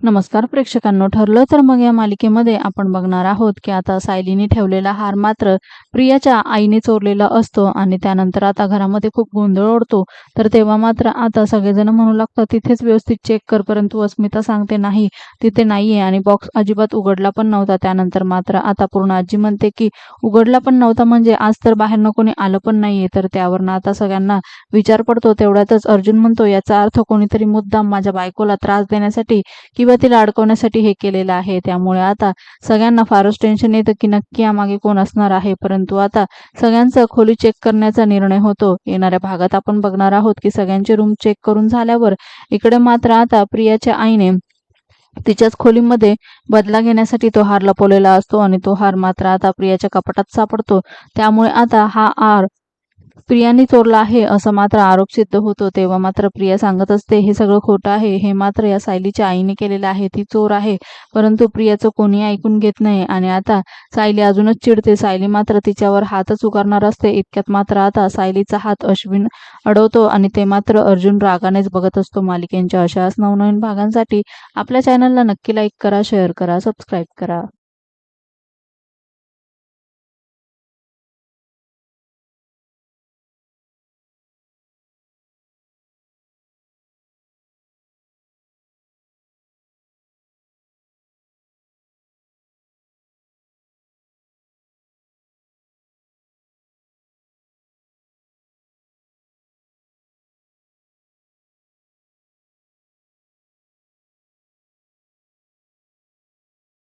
नमस्कार प्रेक्षकांनो ठरलं तर मग या मालिकेमध्ये आपण बघणार आहोत की आता सायलीने ठेवलेला हार मात्र प्रियाच्या आईने चोरलेला असतो आणि त्यानंतर आता घरामध्ये खूप गोंधळ ओढतो. तर तेव्हा मात्र आता सगळेजण म्हणू लागतात तिथेच व्यवस्थित चेक कर परंतु अस्मिता सांगते नाही तिथे नाहीये आणि बॉक्स अजिबात उघडला पण नव्हता. त्यानंतर मात्र आता पूर्ण आजी म्हणते की उघडला पण नव्हता म्हणजे आज तर बाहेरनं कोणी आलं पण नाहीये. तर त्यावरनं आता सगळ्यांना विचार पडतो तेवढ्यातच अर्जुन म्हणतो याचा अर्थ कोणीतरी मुद्दाम माझ्या बायकोला त्रास देण्यासाठी किंवा तिला अडकवण्यासाठी हे केलेलं आहे. त्यामुळे आता सगळ्यांना फारच टेन्शन येतं की नक्की यामागे कोण असणार आहे. परंतु आता सगळ्यांचा खोली चेक करण्याचा निर्णय होतो. येणाऱ्या भागात आपण बघणार आहोत की सगळ्यांचे रूम चेक करून झाल्यावर इकडे मात्र आता प्रियाच्या आईने तिच्याच खोलीमध्ये बदला घेण्यासाठी तो हार लपवलेला असतो आणि तो हार मात्र आता प्रियाच्या कपाटात सापडतो. त्यामुळे आता हा हार प्रियाने चोरला आहे असं मात्र आरोप सिद्ध होतो. तेव्हा मात्र प्रिया सांगत असते हे सगळं खोटं आहे. हे मात्र या सायलीच्या आईने केलेलं आहे. ती चोर आहे. परंतु प्रियाचं कोणी ऐकून घेत नाही. आणि आता सायली अजूनच चिडते. सायली मात्र तिच्यावर हातच उगारणार असते. इतक्यात मात्र आता सायलीचा हात अश्विन अडवतो आणि ते मात्र अर्जुन रागानेच बघत असतो. मालिकेंच्या अशाच नवनवीन भागांसाठी आपल्या चॅनलला नक्की लाईक करा शेअर करा सबस्क्राईब करा.